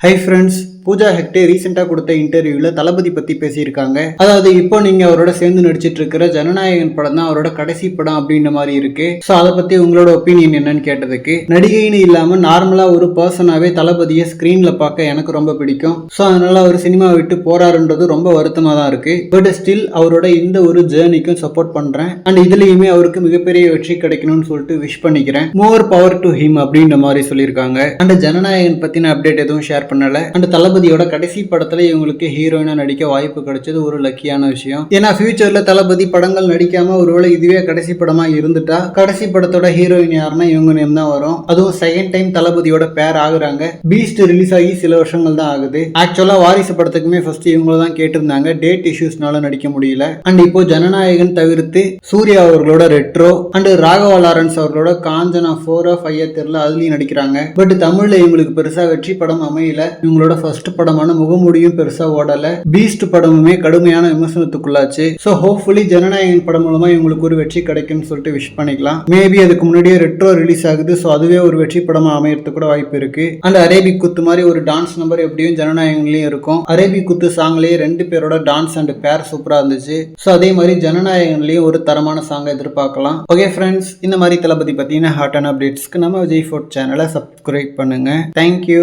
Hi friends Pooja Hegde ரீசெண்டாக கொடுத்த இன்டர்வியூவில் தளபதி பற்றி பேசியிருக்காங்க. அதாவது இப்போ நீங்கள் அவரோட சேர்ந்து நடிச்சிட்டு இருக்கிற ஜனநாயகன் படம் தான் அவரோட கடைசி படம் அப்படின்ற மாதிரி இருக்கு. ஸோ அதை பற்றி உங்களோட ஒப்பீனியன் என்னன்னு கேட்டதுக்கு நடிகைன்னு இல்லாமல் நார்மலாக ஒரு பர்சனாகவே தளபதியை ஸ்க்ரீனில் பார்க்க எனக்கு ரொம்ப பிடிக்கும். ஸோ அதனால அவர் சினிமா விட்டு போறாருன்றது ரொம்ப வருத்தமாக தான் இருக்கு. பட் ஸ்டில் அவரோட இந்த ஒரு ஜேர்னிக்கும் சப்போர்ட் பண்ணுறேன் அண்ட் இதுலேயுமே அவருக்கு மிகப்பெரிய வெற்றி கிடைக்கணும்னு சொல்லிட்டு விஷ் பண்ணிக்கிறேன். மோர் பவர் டு ஹிம் அப்படின்ற மாதிரி சொல்லியிருக்காங்க. அண்ட் ஜனநாயகன் பற்றின அப்டேட் எதுவும் ஷேர் பண்ணலை. அண்ட் தளபதி தளபதியோட கடைசி படத்துல இவங்களுக்கு ஹீரோயினா நடிக்க வாய்ப்பு கிடைச்சது ஒரு லக்கியான விஷயம். ஏன்னா ஃபியூச்சர்ல தளபதி படங்கள் நடிக்காம ஒருவேளை இதுவே கடைசி படமா இருந்துட்டா கடைசி படத்தோட ஹீரோயின் யாருன்னா இவங்க நேம் தான் வரும். அதுவும் செகண்ட் டைம் தளபதியோட பேர் ஆகுறாங்க. பீஸ்ட் ரிலீஸ் ஆகி சில வருஷங்கள் தான் ஆகுது. ஆக்சுவலா வாரிசு படத்துக்குமே ஃபர்ஸ்ட் இவங்கள தான் கேட்டிருந்தாங்க. டேட் இஷ்யூஸ்னால நடிக்க முடியல. அண்ட் இப்போ ஜனநாயகன் தவிர்த்து சூர்யா அவர்களோட ரெட்ரோ அண்ட் ராகவா லாரன்ஸ் அவர்களோட காஞ்சனா ஃபோர் ஆஃப் ஐயா தெரியல அதுலயும் நடிக்கிறாங்க. பட் தமிழ்ல இவங்களுக்கு பெருசா வெற்றி படம் அமையல. இவங்களோட ஃபர்ஸ்ட் படமான முகமூடியும் பெருசா ஓடல. பீஸ்ட் படமுமே கடுமையான விமர்சனத்துக்குள்ளாச்சு. ஸோ ஹோப்ஃபுல்லி ஜனநாயகன் படம் மூலமா இவங்களுக்கு ஒரு வெற்றி கிடைக்கும்னு சொல்லிட்டு விஷ் பண்ணிக்கலாம். மேபி அதுக்கு முன்னாடியே ரெட்ரோ ரிலீஸ் ஆகுது. ஸோ அதுவே ஒரு வெற்றி படமா அமையறது கூட வாய்ப்பு இருக்கு. அண்ட் அரேபிக் குத்து மாதிரி ஒரு டான்ஸ் நம்பர் எப்படியும் ஜனநாயகன்லயும் இருக்கும். அரேபிக் குத்து சாங்லயே ரெண்டு பேரோட டான்ஸ் அண்ட் பேர் சூப்பரா இருந்துச்சு. ஸோ அதே மாதிரி ஜனநாயகன்லயும் ஒரு தரமான சாங்கை எதிர்பார்க்கலாம். ஓகே ஃப்ரெண்ட்ஸ் இந்த மாதிரி தளபதி பார்த்தீங்கன்னா ஹாட் அண்ட் அப்டேட்ஸ்க்கு நம்ம விஜய் ஃபோர்ட் சேனலை சப்ஸ்கிரைப் பண்ணுங்க. Thank you